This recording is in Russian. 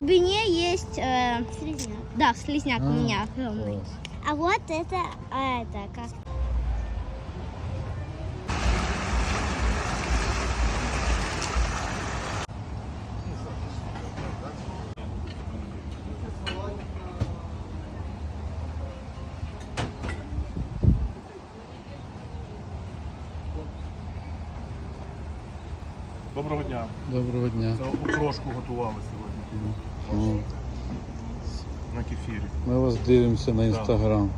В Бине есть... э, Слизняк. да, слизняк у А, меня огромный. клас. А вот это, а это как? Доброго дня. Доброго дня. Це окрошку готували сьогодні О, на кефірі. Ми вас дивимося на інстаграм.